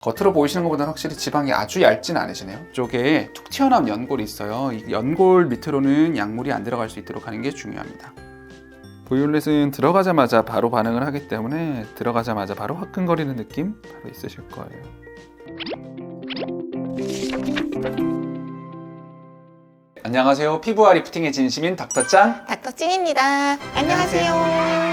겉으로 보이시는 것보다는 확실히 지방이 아주 얇진 않으시네요. 쪽에 툭 튀어나온 연골이 있어요. 이 연골 밑으로는 약물이 안 들어갈 수 있도록 하는 게 중요합니다. 보이올렛은 들어가자마자 바로 반응을 하기 때문에 들어가자마자 바로 화끈거리는 느낌 바로 있으실 거예요. 안녕하세요. 피부와 리프팅의 진심인 닥터짱. 닥터 찐입니다. 안녕하세요.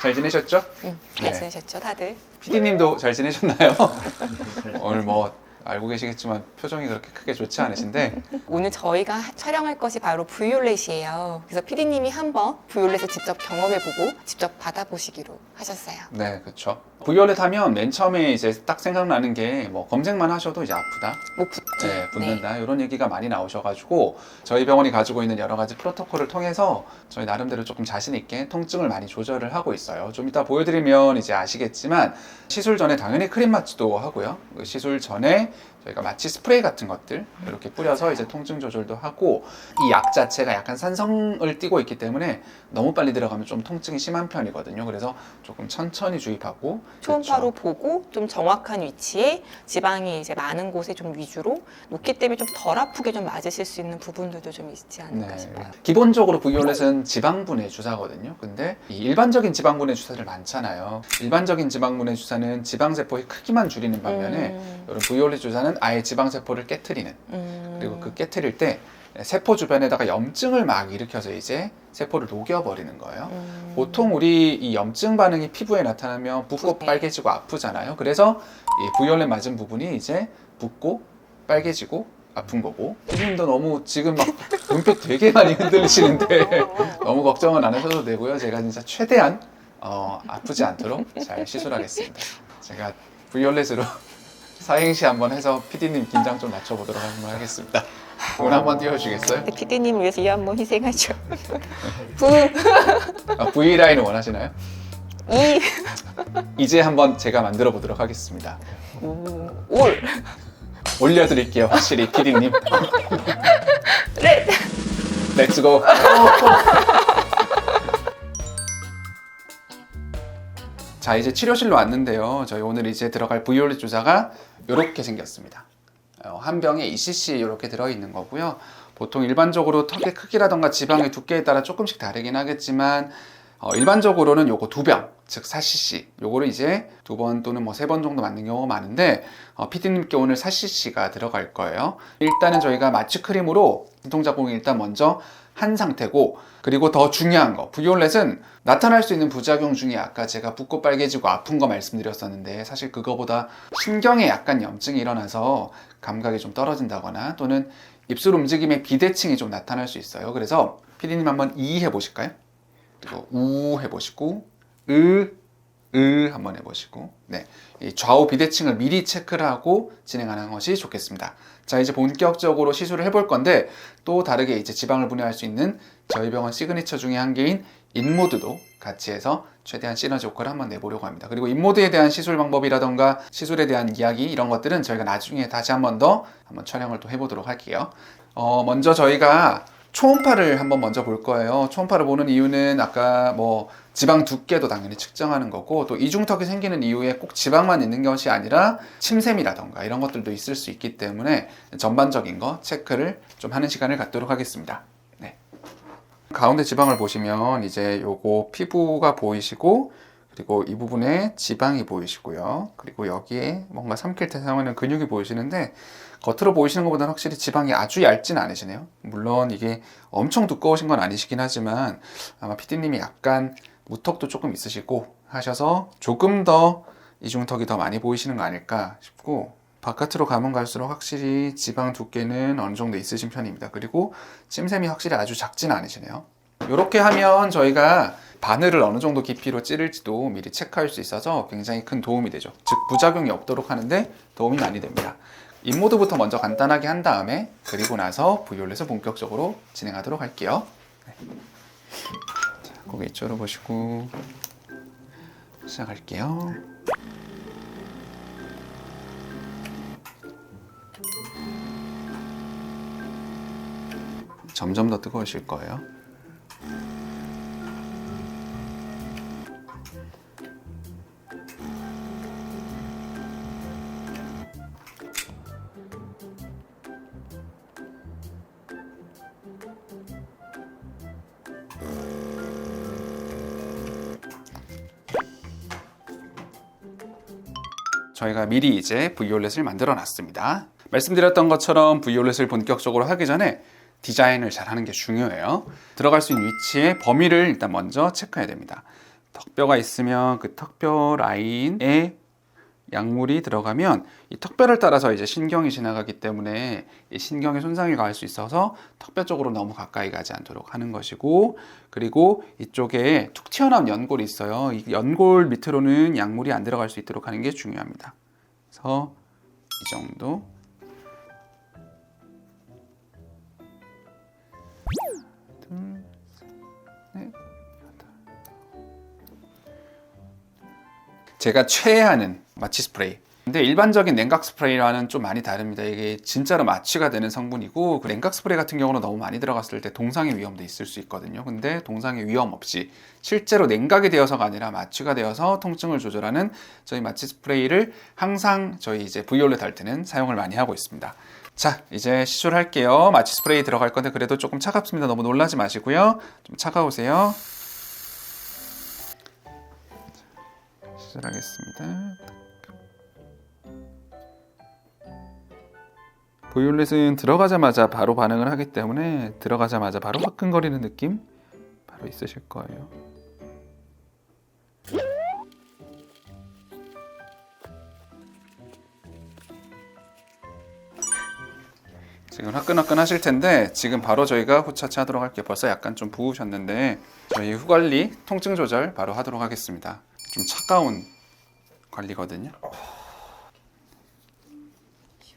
잘 지내셨죠? 응, 잘 네. 지내셨죠, 다들? PD님도 잘 지내셨나요? 오늘 뭐 알고 계시겠지만 표정이 그렇게 크게 좋지 않으신데 오늘 저희가 하- 촬영할 것이 바로 브이올렛이에요. 그래서 피디님이 한번 브이올렛을 직접 경험해보고 직접 받아보시기로 하셨어요. 네 그렇죠 브이올렛 하면 맨 처음에 이제 딱 생각나는 게 뭐 검색만 하셔도 이제 아프다 뭐 붓기. 네, 붓는다 이런 얘기가 많이 나오셔가지고 저희 병원이 가지고 있는 여러 가지 프로토콜을 통해서 저희 나름대로 조금 자신 있게 통증을 많이 조절을 하고 있어요. 좀 이따 보여드리면 이제 아시겠지만 시술 전에 당연히 크림 마취도 하고요. 그 시술 전에 저희가 마취 스프레이 같은 것들 이렇게 뿌려서 이제 통증 조절도 하고 이 약 자체가 약간 산성을 띠고 있기 때문에 너무 빨리 들어가면 좀 통증이 심한 편이거든요. 그래서 조금 천천히 주입하고 초음파로 보고 좀 정확한 위치에 지방이 이제 많은 곳에 좀 위주로 놓기 때문에 좀 덜 아프게 좀 맞으실 수 있는 부분들도 좀 있지 않을까 네. 싶어요. 기본적으로 브이올렛은 지방분해 주사거든요. 근데 이 일반적인 지방분해 주사들 많잖아요. 일반적인 지방분해 주사는 지방세포의 크기만 줄이는 반면에 음, 이런 브이올렛 주사는 아예 지방세포를 깨트리는 음. 그리고 그 깨트릴 때 세포 주변에다가 염증을 막 일으켜서 이제 세포를 녹여버리는 거예요. 음. 보통 우리 이 염증 반응이 피부에 나타나면 붓고 붓네. 빨개지고 아프잖아요. 그래서 이 부열레 맞은 부분이 이제 붓고 빨개지고 아픈 거고. 선생님도 너무 지금 막 눈빛 되게 많이 흔들리시는데 너무 걱정은 안 하셔도 되고요. 제가 진짜 최대한 어, 아프지 않도록 잘 시술하겠습니다. 제가 브이올렛으로 사행시 한번 해서 PD님 긴장 좀 낮춰보도록 한번 하겠습니다. 오늘 한번 띄워주시겠어요? 네, 피디님 위해서 이 한번 희생하죠. 부, 아, V라인을 원하시나요? 이, 이제 한번 제가 만들어 보도록 하겠습니다. 우, 올, 올려드릴게요, 확실히 PD님. 렛. 렛츠고. 자, 이제 치료실로 왔는데요. 저희 오늘 이제 들어갈 브이올렛 주사가 이렇게 생겼습니다. 어, 한 병에 2cc 이렇게 들어있는 거고요. 보통 일반적으로 턱의 크기라던가 지방의 두께에 따라 조금씩 다르긴 하겠지만 어, 일반적으로는 요거 두 병, 즉 4cc. 요거를 이제 두 번 또는 뭐 세 번 정도 맞는 경우가 많은데 어, PD님께 오늘 4cc가 들어갈 거예요. 일단은 저희가 마취 크림으로 진통자공을 일단 먼저 한 상태고 그리고 더 중요한 거 브이올렛은 나타날 수 있는 부작용 중에 아까 제가 붓고 빨개지고 아픈 거 말씀드렸었는데 사실 그거보다 신경에 약간 염증이 일어나서 감각이 좀 떨어진다거나 또는 입술 움직임의 비대칭이 좀 나타날 수 있어요 그래서 피디님 한번 이 해 보실까요? 그리고 우 해보시고 으, 으 한번 해보시고 네, 이 좌우 비대칭을 미리 체크를 하고 진행하는 것이 좋겠습니다. 자 이제 본격적으로 시술을 해볼 건데 또 다르게 이제 지방을 분해할 수 있는 저희 병원 시그니처 중에 한 개인 인모드도 같이 해서 최대한 시너지 효과를 한번 내보려고 합니다. 그리고 인모드에 대한 시술 방법이라던가 시술에 대한 이야기 이런 것들은 저희가 나중에 다시 한번 더 한번 촬영을 또 해보도록 할게요. 어, 먼저 저희가 초음파를 한번 먼저 볼 거예요. 초음파를 보는 이유는 아까 뭐 지방 두께도 당연히 측정하는 거고 또 이중턱이 생기는 이유에 꼭 지방만 있는 것이 아니라 침샘이라던가 이런 것들도 있을 수 있기 때문에 전반적인 거 체크를 좀 하는 시간을 갖도록 하겠습니다. 네. 가운데 지방을 보시면 이제 요거 피부가 보이시고 그리고 이 부분에 지방이 보이시고요. 그리고 여기에 뭔가 삼킬 때 사용하는 근육이 보이시는데 겉으로 보이시는 것보다는 확실히 지방이 아주 얇진 않으시네요. 물론 이게 엄청 두꺼우신 건 아니시긴 하지만 아마 PD님이 약간 무턱도 조금 있으시고 하셔서 조금 더 이중턱이 더 많이 보이시는 거 아닐까 싶고 바깥으로 가면 갈수록 확실히 지방 두께는 어느 정도 있으신 편입니다. 그리고 침샘이 확실히 아주 작진 않으시네요. 이렇게 하면 저희가 바늘을 어느 정도 깊이로 찌를지도 미리 체크할 수 있어서 굉장히 큰 도움이 되죠. 즉 부작용이 없도록 하는데 도움이 많이 됩니다. 인모드부터 먼저 간단하게 한 다음에 그리고 나서 브이올렛을 본격적으로 진행하도록 할게요. 네. 자, 고개 이쪽으로 보시고 시작할게요. 점점 더 뜨거우실 거예요. 저희가 미리 이제 V올렛을 만들어 놨습니다. 말씀드렸던 것처럼 V올렛을 본격적으로 하기 전에 디자인을 잘 하는 게 중요해요. 들어갈 수 있는 위치의 범위를 일단 먼저 체크해야 됩니다. 턱뼈가 있으면 그 턱뼈 라인에 약물이 들어가면 이 턱뼈를 따라서 이제 신경이 지나가기 때문에 이 신경에 손상이 가할 수 있어서 턱뼈 쪽으로 너무 가까이 가지 않도록 하는 것이고 그리고 이쪽에 툭 튀어나온 연골이 있어요. 이 연골 밑으로는 약물이 안 들어갈 수 있도록 하는 게 중요합니다. 그래서 이 정도 제가 최애하는 마취 스프레이. 근데 일반적인 냉각 스프레이와는 좀 많이 다릅니다. 이게 진짜로 마취가 되는 성분이고 그 냉각 스프레이 같은 경우는 너무 많이 들어갔을 때 동상의 위험도 있을 수 있거든요. 근데 동상의 위험 없이 실제로 냉각이 되어서가 아니라 마취가 되어서 통증을 조절하는 저희 마취 스프레이를 항상 저희 이제 브이올렛 할 때는 사용을 많이 하고 있습니다. 자, 이제 시술할게요. 마취 스프레이 들어갈 건데 그래도 조금 차갑습니다. 너무 놀라지 마시고요. 좀 차가우세요. 시술하겠습니다. 보이올렛은 들어가자마자 바로 반응을 하기 때문에 들어가자마자 바로 화끈거리는 느낌 바로 있으실 거예요. 지금 화끈화끈 하실 텐데 지금 바로 저희가 후차차 하도록 할게요. 벌써 약간 좀 부으셨는데 저희 후관리 통증 조절 바로 하도록 하겠습니다. 좀 차가운 관리거든요.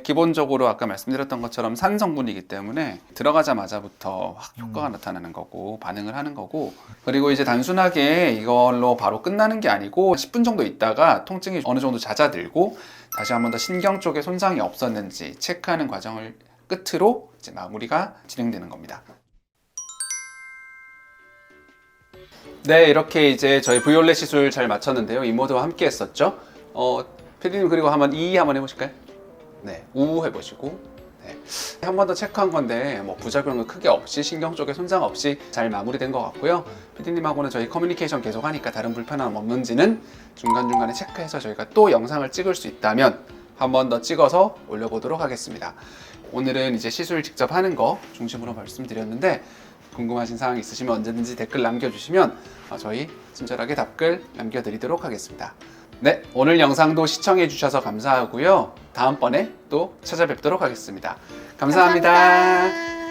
기본적으로 아까 말씀드렸던 것처럼 산 성분이기 때문에 들어가자마자부터 확 효과가 나타나는 거고 반응을 하는 거고 그리고 이제 단순하게 이걸로 바로 끝나는 게 아니고 10분 정도 있다가 통증이 어느 정도 잦아들고 다시 한번 더 신경 쪽에 손상이 없었는지 체크하는 과정을 끝으로 이제 마무리가 진행되는 겁니다. 네, 이렇게 이제 저희 브이올렛 시술 잘 마쳤는데요. 이모드와 함께 했었죠. 어, 피디님 그리고 한번 이 한번 해보실까요? 네, 우 해보시고 네. 한 번 더 체크한 건데 뭐 부작용은 크게 없이 신경 쪽에 손상 없이 잘 마무리된 것 같고요. 피디님하고는 저희 커뮤니케이션 계속 하니까 다른 불편함 없는지는 중간중간에 체크해서 저희가 또 영상을 찍을 수 있다면 한번더 찍어서 올려보도록 하겠습니다. 오늘은 이제 시술 직접 하는 거 중심으로 말씀드렸는데 궁금하신 사항 있으시면 언제든지 댓글 남겨주시면 어, 저희 친절하게 답글 남겨드리도록 하겠습니다. 네, 오늘 영상도 시청해주셔서 감사하고요. 다음번에 또 찾아뵙도록 하겠습니다 감사합니다. 감사합니다.